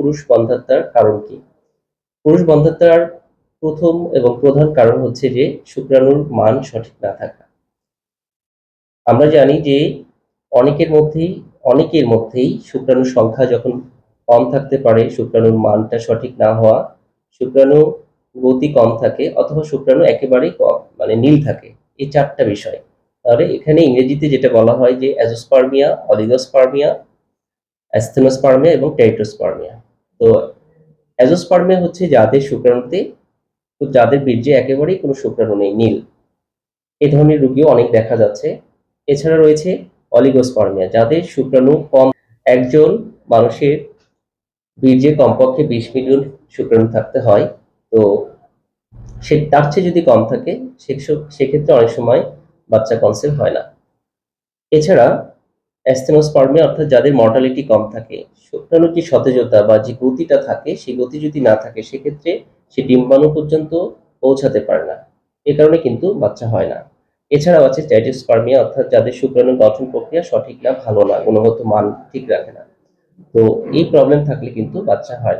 পুরুষ বন্ধাত্মার কারণ কি? পুরুষ বন্ধাত্মার প্রথম এবং প্রধান কারণ হচ্ছে যে শুক্রাণুর মান সঠিক না থাকা। আমরা জানি যে অনেকের মধ্যেই অনেকের মধ্যেই শুক্রাণুর সংখ্যা যখন কম থাকতে পারে, শুক্রাণুর মানটা সঠিক না হওয়া, শুক্রাণু গতি কম থাকে অথবা শুক্রাণু একেবারেই কম মানে নীল থাকে, এই চারটা বিষয়। তাহলে এখানে ইংরেজিতে যেটা বলা হয় যে অ্যাজোস্পার্মিয়া, অলিগোস্পার্মিয়া, অ্যাস্থেনোস্পার্মিয়া এবং টেরিটোস্পার্মিয়া তো অ্যাজোস্পার্মিয়া হচ্ছে যাদের শুক্রাণুতে যাদের বীর্যে একেবারেই কোনো শুক্রাণু নেই, নীল। এই ধরনের রোগীও অনেক দেখা যাচ্ছে। এছাড়া রয়েছে অলিগোস্পার্মিয়া, যাদের শুক্রাণু কম, একজন মানুষের বীর্যে কমপক্ষে বিশ মিলিয়ন শুক্রাণু থাকতে হয়, তো সে, তার চেয়ে যদি কম থাকে সেক্ষেত্রে অনেক সময় বাচ্চা কনসেপ্ট হয় না। এছাড়া অ্যাস্থেনোস্পার্মিয়া অর্থাৎ যাদের মর্টালিটি কম থাকে শুক্রাণুর যে সতেজতা বা যে গতিটা থাকে, সেই গতি যদি না থাকে, সেক্ষেত্রে সে ডিম্বাণু পর্যন্ত পৌঁছাতে পারে না। এ কারণে কিন্তু বাচ্চা হয় না। এছাড়াও আছে টাইটোস্পার্মিয়া অর্থাৎ যাদের শুক্রাণু গঠন প্রক্রিয়া সঠিক না, ভালো না, গুণগত মান ঠিক রাখে না। তো এই প্রবলেম থাকলে কিন্তু বাচ্চা হয় না।